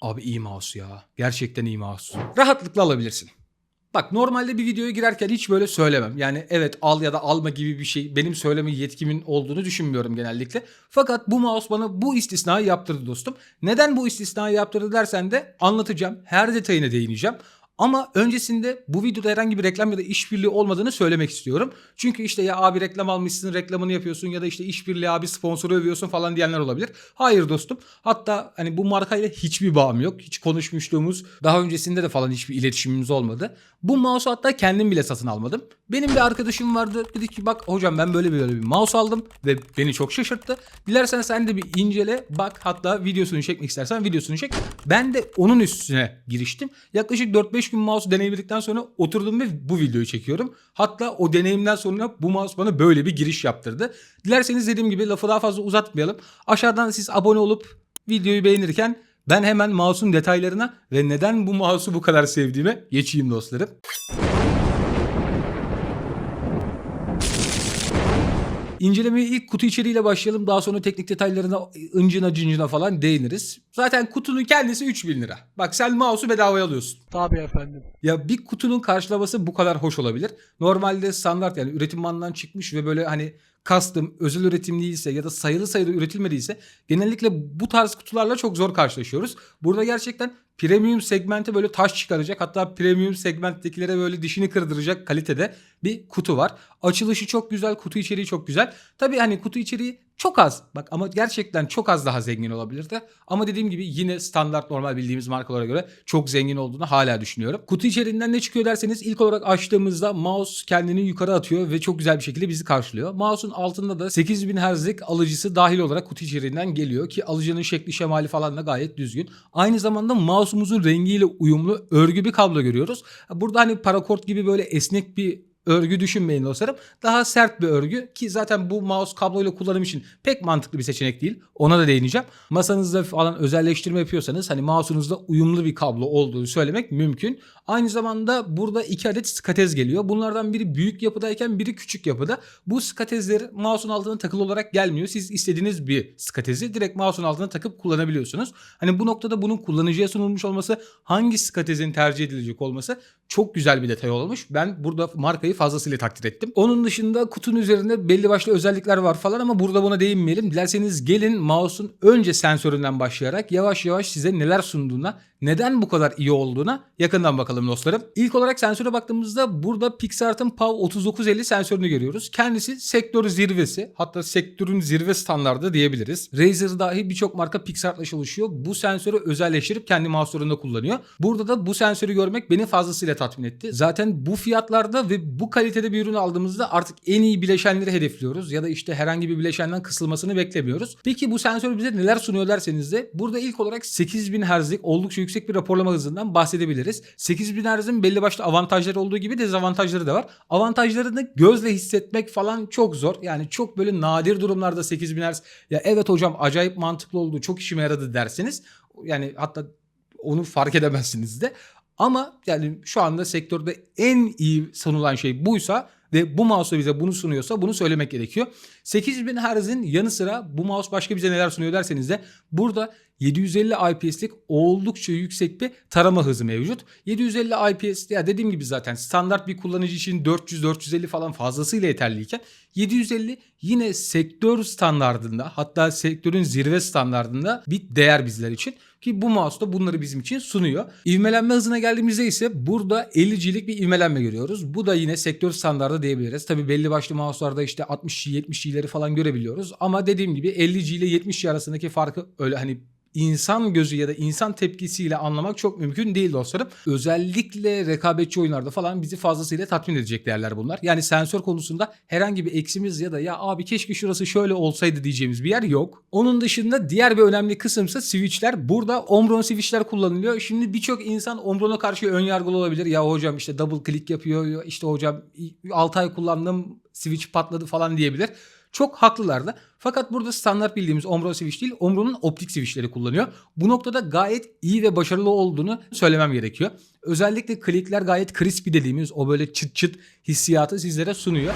Abi iyi mouse ya. Gerçekten iyi mouse. Rahatlıkla alabilirsin. Bak normalde bir videoya girerken hiç böyle söylemem. Yani evet al ya da alma gibi bir şey benim söyleme yetkimin olduğunu düşünmüyorum genellikle. Fakat bu mouse bana bu istisnayı yaptırdı dostum. Neden bu istisnayı yaptırdı dersen de anlatacağım. Her detayına değineceğim. Ama öncesinde bu videoda herhangi bir reklam ya da işbirliği olmadığını söylemek istiyorum. Çünkü işte ya abi reklam almışsın reklamını yapıyorsun ya da işte işbirliği abi sponsoru övüyorsun falan diyenler olabilir. Hayır dostum. Hatta hani bu markayla hiçbir bağım yok. Hiç konuşmuşluğumuz daha öncesinde de falan hiçbir iletişimimiz olmadı. Bu mouse'u hatta kendim bile satın almadım. Benim bir arkadaşım vardı. Dedi ki bak hocam ben böyle böyle bir mouse aldım ve beni çok şaşırttı. Dilersen sen de bir incele bak hatta videosunu çekmek istersen videosunu çek. Ben de onun üstüne giriştim. Yaklaşık 4-5 gün mouse deneyimledikten sonra oturdum ve bu videoyu çekiyorum. Hatta o deneyimden sonra bu mouse bana böyle bir giriş yaptırdı. Dilerseniz dediğim gibi lafı daha fazla uzatmayalım. Aşağıdan siz abone olup videoyu beğenirken ben hemen mouse'un detaylarına ve neden bu mouse'u bu kadar sevdiğime geçeyim dostlarım. İncelemeye ilk kutu içeriğiyle başlayalım. Daha sonra teknik detaylarına ıncına cıncına falan değiniriz. Zaten kutunun kendisi 3000 lira. Bak sen mouse'u bedavaya alıyorsun. Tabii efendim. Ya bir kutunun karşılaması bu kadar hoş olabilir. Normalde standart yani üretim bandından çıkmış ve böyle hani custom, özel üretim değilse ya da sayılı sayıda üretilmediyse genellikle bu tarz kutularla çok zor karşılaşıyoruz. Burada gerçekten premium segmente böyle taş çıkaracak hatta premium segmenttekilere böyle dişini kırdıracak kalitede bir kutu var. Açılışı çok güzel, kutu içeriği çok güzel. Tabii hani kutu içeriği çok az. Bak ama gerçekten çok az daha zengin olabilirdi. Ama dediğim gibi yine standart normal bildiğimiz markalara göre çok zengin olduğunu hala düşünüyorum. Kutu içeriğinden ne çıkıyor derseniz ilk olarak açtığımızda mouse kendini yukarı atıyor ve çok güzel bir şekilde bizi karşılıyor. Mouse'un altında da 8000 Hz'lik alıcısı dahil olarak kutu içeriğinden geliyor ki alıcının şekli şemali falan da gayet düzgün. Aynı zamanda mouse'umuzun rengiyle uyumlu örgü bir kablo görüyoruz. Burada hani parakort gibi böyle esnek bir örgü düşünmeyin dostlarım. Daha sert bir örgü ki zaten bu mouse kabloyla kullanım için pek mantıklı bir seçenek değil. Ona da değineceğim. Masanızda falan özelleştirme yapıyorsanız hani mouse'unuzda uyumlu bir kablo olduğunu söylemek mümkün. Aynı zamanda burada iki adet skatez geliyor. Bunlardan biri büyük yapıdayken biri küçük yapıda. Bu skatezler mouse'un altına takılı olarak gelmiyor. Siz istediğiniz bir skatezi direkt mouse'un altına takıp kullanabiliyorsunuz. Hani bu noktada bunun kullanıcıya sunulmuş olması, hangi skatezin tercih edilecek olması çok güzel bir detay olmuş. Ben burada markayı fazlasıyla takdir ettim. Onun dışında kutunun üzerinde belli başlı özellikler var falan ama burada buna değinmeyelim. Dilerseniz gelin mouse'un önce sensöründen başlayarak yavaş yavaş size neler sunduğuna, neden bu kadar iyi olduğuna yakından bakalım dostlarım. İlk olarak sensöre baktığımızda burada PixArt'ın PAV 3950 sensörünü görüyoruz. Kendisi sektör zirvesi hatta sektörün zirve standardı diyebiliriz. Razer dahi birçok marka PixArt'la çalışıyor. Bu sensörü özelleştirip kendi mouse'larında kullanıyor. Burada da bu sensörü görmek beni fazlasıyla tatmin etti. Zaten bu fiyatlarda ve bu kalitede bir ürün aldığımızda artık en iyi bileşenleri hedefliyoruz ya da işte herhangi bir bileşenden kısılmasını beklemiyoruz. Peki bu sensör bize neler sunuyor derseniz de burada ilk olarak 8000 Hz'lik oldukça yüksek bir raporlama hızından bahsedebiliriz. 8000 Hz'in belli başlı avantajları olduğu gibi dezavantajları da var. Avantajlarını gözle hissetmek falan çok zor. Yani çok böyle nadir durumlarda 8000 Hz ya evet hocam acayip mantıklı oldu çok işime yaradı derseniz yani hatta onu fark edemezsiniz de. Ama yani şu anda sektörde en iyi sunulan şey buysa ve bu mouse bize bunu sunuyorsa bunu söylemek gerekiyor. 8000 Hz'in yanı sıra bu mouse başka bize neler sunuyor derseniz de burada 750 IPS'lik oldukça yüksek bir tarama hızı mevcut. 750 IPS ya dediğim gibi zaten standart bir kullanıcı için 400-450 falan fazlasıyla yeterliyken 750 yine sektör standardında hatta sektörün zirve standardında bir değer bizler için. Ki bu mouse da bunları bizim için sunuyor. İvmelenme hızına geldiğimizde ise burada 50G'lik bir ivmelenme görüyoruz. Bu da yine sektör standardı diyebiliriz. Tabi belli başlı mouse'larda işte 60G 70G'leri falan görebiliyoruz. Ama dediğim gibi 50G ile 70G arasındaki farkı öyle hani insan gözü ya da insan tepkisiyle anlamak çok mümkün değil dostlarım. Özellikle rekabetçi oyunlarda falan bizi fazlasıyla tatmin edecek değerler bunlar. Yani sensör konusunda herhangi bir eksimiz ya da ya abi keşke şurası şöyle olsaydı diyeceğimiz bir yer yok. Onun dışında diğer bir önemli kısımsa switchler. Burada Omron switchler kullanılıyor. Şimdi birçok insan Omron'a karşı ön yargılı olabilir. Ya hocam işte double click yapıyor. işte hocam 6 ay kullandım switch patladı falan diyebilir. Çok haklılar da. Fakat burada standart bildiğimiz Omron switch değil, Omron'un optik switchleri kullanıyor. Bu noktada gayet iyi ve başarılı olduğunu söylemem gerekiyor. Özellikle klikler gayet crispy dediğimiz o böyle çıt çıt hissiyatı sizlere sunuyor.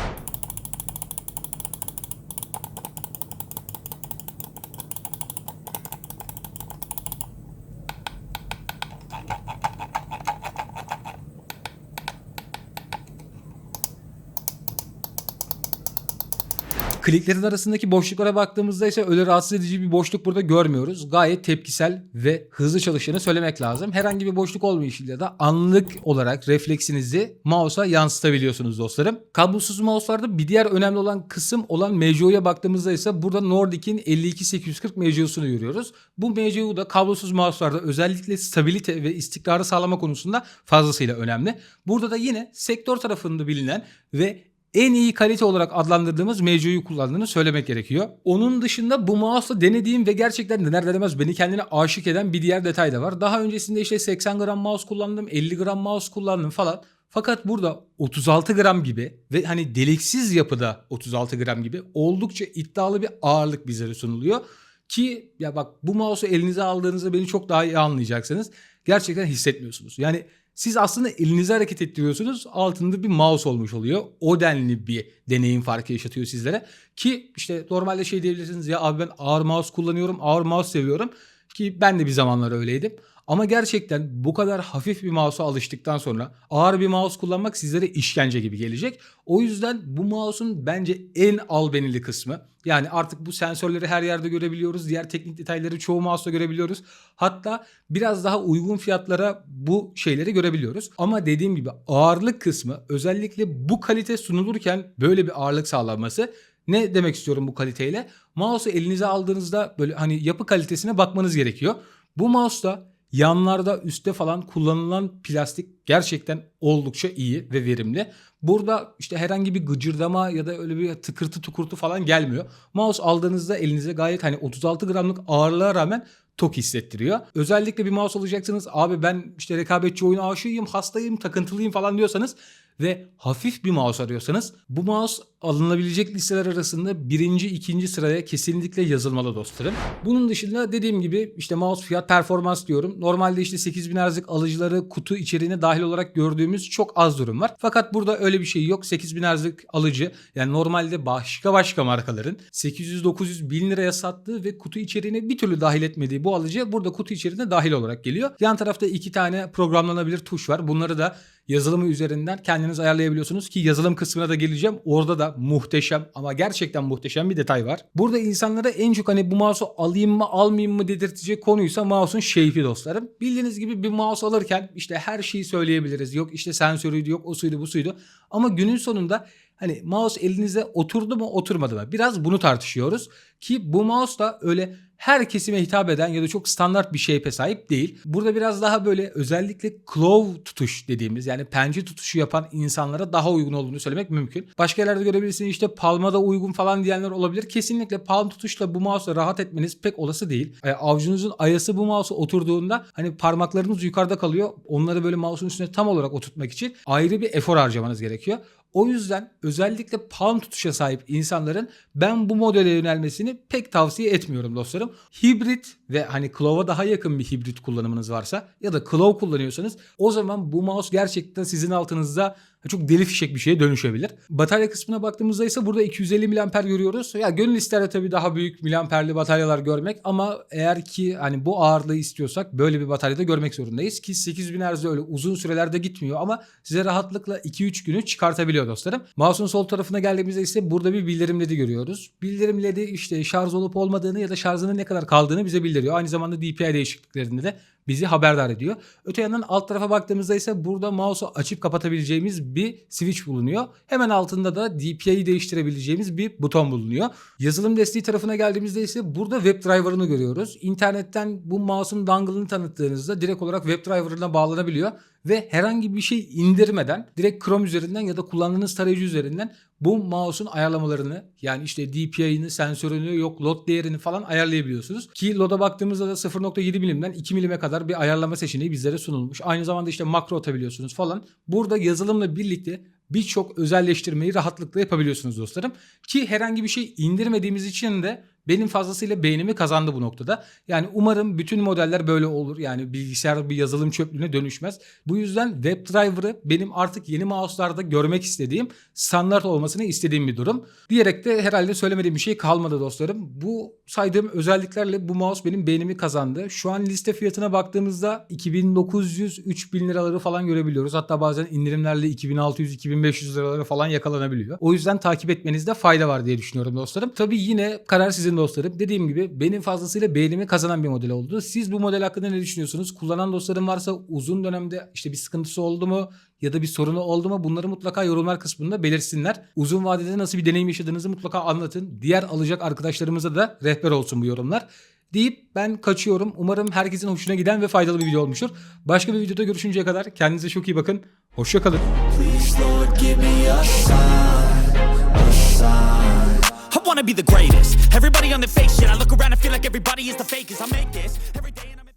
Kliklerin arasındaki boşluklara baktığımızda ise öyle rahatsız edici bir boşluk burada görmüyoruz. Gayet tepkisel ve hızlı çalıştığını söylemek lazım. Herhangi bir boşluk olmayışıyla da anlık olarak refleksinizi mouse'a yansıtabiliyorsunuz dostlarım. Kablosuz mouse'larda bir diğer önemli olan kısım olan MCU'ya baktığımızda ise burada Nordic'in 52840 MCU'sunu görüyoruz. Bu MCU da kablosuz mouse'larda özellikle stabilite ve istikrarı sağlama konusunda fazlasıyla önemli. Burada da yine sektör tarafında bilinen ve en iyi kalite olarak adlandırdığımız MCU'yu kullandığını söylemek gerekiyor. Onun dışında bu mouse'la denediğim ve gerçekten dener denemez beni kendine aşık eden bir diğer detay da var. Daha öncesinde işte 80 gram mouse kullandım, 50 gram mouse kullandım falan. Fakat burada 36 gram gibi ve hani deliksiz yapıda 36 gram gibi oldukça iddialı bir ağırlık bizlere sunuluyor. Ki ya bak bu mouse'u elinize aldığınızda beni çok daha iyi anlayacaksınız. Gerçekten hissetmiyorsunuz. Yani siz aslında elinizi hareket ettiriyorsunuz. Altında bir mouse olmuş oluyor. O denli bir deneyim farkı yaşatıyor sizlere. Ki işte normalde şey diyebilirsiniz ya abi ben ağır mouse kullanıyorum. Ağır mouse seviyorum. Ki ben de bir zamanlar öyleydim. Ama gerçekten bu kadar hafif bir mouse'a alıştıktan sonra ağır bir mouse kullanmak sizlere işkence gibi gelecek. O yüzden bu mouse'un bence en albenili kısmı. Yani artık bu sensörleri her yerde görebiliyoruz. Diğer teknik detayları çoğu mouse'da görebiliyoruz. Hatta biraz daha uygun fiyatlara bu şeyleri görebiliyoruz. Ama dediğim gibi ağırlık kısmı özellikle bu kalite sunulurken böyle bir ağırlık sağlanması ne demek istiyorum bu kaliteyle? Mouse'u elinize aldığınızda böyle hani yapı kalitesine bakmanız gerekiyor. Bu mouse'da yanlarda üstte falan kullanılan plastik gerçekten oldukça iyi ve verimli. Burada işte herhangi bir gıcırdama ya da öyle bir tıkırtı tukurtu falan gelmiyor. Mouse aldığınızda elinize gayet hani 36 gramlık ağırlığa rağmen tok hissettiriyor. Özellikle bir mouse alacaksınız. Abi ben işte rekabetçi oyuna aşığıyım, hastayım, takıntılıyım falan diyorsanız ve hafif bir mouse arıyorsanız bu mouse alınabilecek listeler arasında birinci, ikinci sıraya kesinlikle yazılmalı dostlarım. Bunun dışında dediğim gibi işte mouse fiyat performans diyorum. Normalde işte 8000 Hz'lik alıcıları kutu içeriğine dahil olarak gördüğümüz çok az durum var. Fakat burada öyle bir şey yok. 8000 Hz'lik alıcı yani normalde başka başka markaların 800-900 bin liraya sattığı ve kutu içeriğine bir türlü dahil etmediği bu alıcı burada kutu içeriğine dahil olarak geliyor. Yan tarafta iki tane programlanabilir tuş var. Bunları da yazılımı üzerinden kendiniz ayarlayabiliyorsunuz ki yazılım kısmına da geleceğim. Orada da muhteşem ama gerçekten muhteşem bir detay var. Burada insanlara en çok hani bu mouse'u alayım mı almayayım mı dedirtecek konuysa mouse'un shape'i dostlarım. Bildiğiniz gibi bir mouse alırken işte her şeyi söyleyebiliriz. Yok işte sensörüydü yok o suydu bu suydu. Ama günün sonunda hani mouse elinize oturdu mu oturmadı mı? Biraz bunu tartışıyoruz. Ki bu mouse da öyle her kesime hitap eden ya da çok standart bir shape'e sahip değil. Burada biraz daha böyle özellikle claw tutuş dediğimiz yani pençe tutuşu yapan insanlara daha uygun olduğunu söylemek mümkün. Başka yerlerde görebilirsiniz işte palmada uygun falan diyenler olabilir. Kesinlikle palm tutuşla bu mouse'la rahat etmeniz pek olası değil. Yani avucunuzun ayası bu mouse'a oturduğunda hani parmaklarınız yukarıda kalıyor. Onları böyle mouse'un üstüne tam olarak oturtmak için ayrı bir efor harcamanız gerekiyor. O yüzden özellikle palm tutuşa sahip insanların ben bu modele yönelmesini pek tavsiye etmiyorum dostlarım. Hibrit ve hani Clove'a daha yakın bir hibrit kullanımınız varsa ya da Clove kullanıyorsanız o zaman bu mouse gerçekten sizin altınızda çok deli fişek bir şeye dönüşebilir. Batarya kısmına baktığımızda ise burada 250 mAh görüyoruz. Ya gönül ister tabii daha büyük miliamperli bataryalar görmek ama eğer ki hani bu ağırlığı istiyorsak böyle bir bataryada görmek zorundayız ki 8000 Hz'de öyle uzun sürelerde gitmiyor ama size rahatlıkla 2-3 günü çıkartabiliyor dostlarım. Mouse'un sol tarafına geldiğimizde ise burada bir bildirim ledi görüyoruz. Bildirim ledi işte şarj olup olmadığını ya da şarjının ne kadar kaldığını bize bildiriyor. Aynı zamanda DPI değişikliklerinde de bizi haberdar ediyor. Öte yandan alt tarafa baktığımızda ise burada mouse'u açıp kapatabileceğimiz bir switch bulunuyor. Hemen altında da DPI'yi değiştirebileceğimiz bir buton bulunuyor. Yazılım desteği tarafına geldiğimizde ise burada web driver'ını görüyoruz. İnternetten bu mouse'un dongle'ını tanıttığınızda direkt olarak web driver'ına bağlanabiliyor ve herhangi bir şey indirmeden direkt Chrome üzerinden ya da kullandığınız tarayıcı üzerinden bu mouse'un ayarlamalarını yani işte DPI'ını, sensörünü, yok load değerini falan ayarlayabiliyorsunuz. Ki load'a baktığımızda da 0.7 milimden 2 milime kadar bir ayarlama seçeneği bizlere sunulmuş. Aynı zamanda işte makro atabiliyorsunuz falan. Burada yazılımla birlikte birçok özelleştirmeyi rahatlıkla yapabiliyorsunuz dostlarım. Ki herhangi bir şey indirmediğimiz için de benim fazlasıyla beğenimi kazandı bu noktada. Yani umarım bütün modeller böyle olur. Yani bilgisayar bir yazılım çöplüğüne dönüşmez. Bu yüzden WebDriver'ı benim artık yeni mouse'larda görmek istediğim, standart olmasını istediğim bir durum. Diyerek de herhalde söylemediğim bir şey kalmadı dostlarım. Bu saydığım özelliklerle bu mouse benim beğenimi kazandı. Şu an liste fiyatına baktığımızda 2900-3000 liraları falan görebiliyoruz. Hatta bazen indirimlerle 2600-2500 liralara falan yakalanabiliyor. O yüzden takip etmenizde fayda var diye düşünüyorum dostlarım. Tabii yine karar sizin dostlarım. Dediğim gibi benim fazlasıyla beğenimi kazanan bir model oldu. Siz bu model hakkında ne düşünüyorsunuz? Kullanan dostlarım varsa uzun dönemde işte bir sıkıntısı oldu mu ya da bir sorunu oldu mu bunları mutlaka yorumlar kısmında belirsinler. Uzun vadede nasıl bir deneyim yaşadığınızı mutlaka anlatın. Diğer alacak arkadaşlarımıza da rehber olsun bu yorumlar deyip ben kaçıyorum. Umarım herkesin hoşuna giden ve faydalı bir video olmuştur. Başka bir videoda görüşünceye kadar kendinize çok iyi bakın. Hoşça wanna be the greatest. Everybody on the fake shit. I look around and feel like everybody is the fakest. I make this every day.